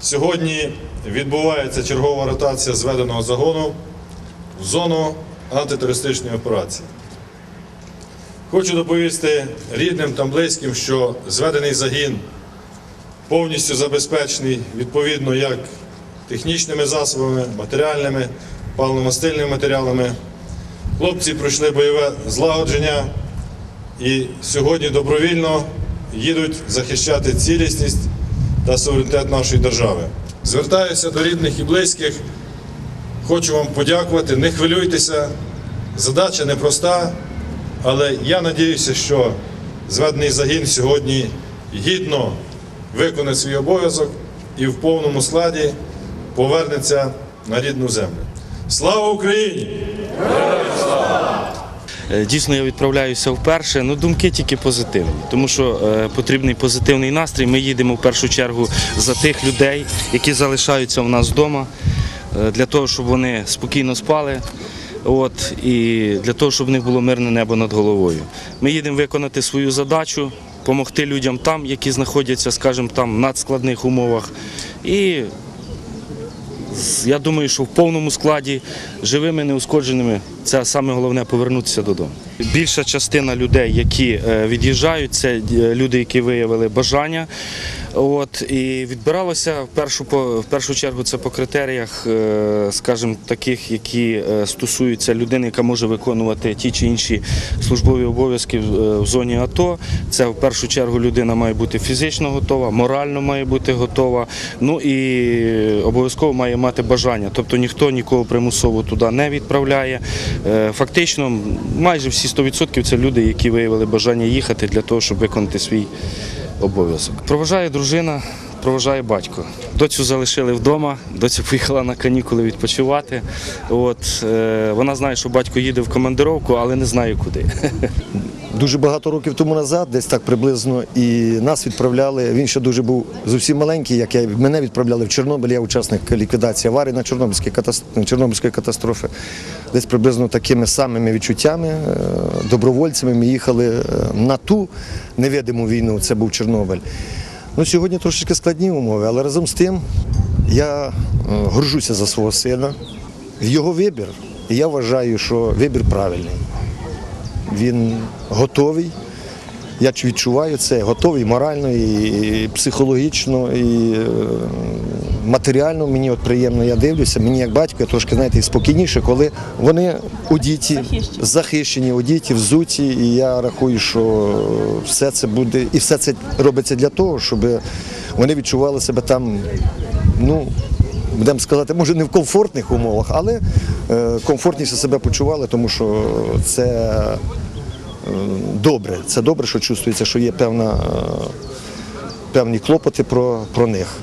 Сьогодні відбувається чергова ротація зведеного загону в зону антитерористичної операції. Хочу доповісти рідним та близьким, що зведений загін повністю забезпечений відповідно як технічними засобами, матеріальними, паливно-мастильними матеріалами. Хлопці пройшли бойове злагодження і сьогодні добровільно їдуть захищати цілісність та суверенітет нашої держави. Звертаюся до рідних і близьких. Хочу вам подякувати. Не хвилюйтеся, задача непроста, але я надіюся, що зведений загін сьогодні гідно виконає свій обов'язок і в повному складі повернеться на рідну землю. Слава Україні! Е, Дійсно, я відправляюся вперше. Ну, думки тільки позитивні, тому що е, потрібний позитивний настрій. Ми їдемо в першу чергу за тих людей, які залишаються в нас вдома, е, для того, щоб вони спокійно спали. От, і для того, щоб в них було мирне небо над головою. Ми їдемо виконати свою задачу, допомогти людям там, які знаходяться, скажімо, там в надскладних умовах. І я думаю, що в повному складі, живими, неушкодженими, це саме головне повернутися додому. Більша частина людей, які е, від'їжджають, це е, люди, які виявили бажання. От, і відбиралося в першу, в першу чергу це по критеріях, е, скажімо, таких, які стосуються людини, яка може виконувати ті чи інші службові обов'язки в зоні АТО. Це в першу чергу людина має бути фізично готова, морально має бути готова. Ну і обов'язково має мати бажання. Тобто ніхто нікого примусово туди не відправляє. Е, Фактично, майже всі 100% це люди, які виявили бажання їхати для того, щоб виконати свій обов'язок. Проважає дружина, проважає батько. Доцю залишили вдома, доця поїхала на канікули відпочивати. От, е, вона знає, що батько їде в командировку, але не знає куди. Дуже багато років тому назад, десь так приблизно, і нас відправляли. Він ще дуже був зовсім маленький, як я мене відправляли в Чорнобиль. Я учасник ліквідації аварії на Чорнобильській катастрофі, Чорнобильської катастрофи. Десь приблизно такими самими відчуттями, е, добровольцями ми їхали е, на ту невидиму війну. Це був Чорнобиль. Ну, сьогодні трошечки складні умови, але разом з тим я е, горжуся за свого сина. Його вибір. І я вважаю, що вибір правильний. Він готовий. Я відчуваю це, готовий морально, і психологічно, і е, матеріально. Мені от приємно, я дивлюся. Мені як батько, я трошки знаєте, і спокійніше, коли вони у діті захищені, у діті, взуті. І я рахую, що все це буде, і все це робиться для того, щоб вони відчували себе там, ну будемо сказати, може не в комфортних умовах, але е, комфортніше себе почували, тому що це добре. Це добре, що чувствується, що є певна, е, певні клопоти про, про них.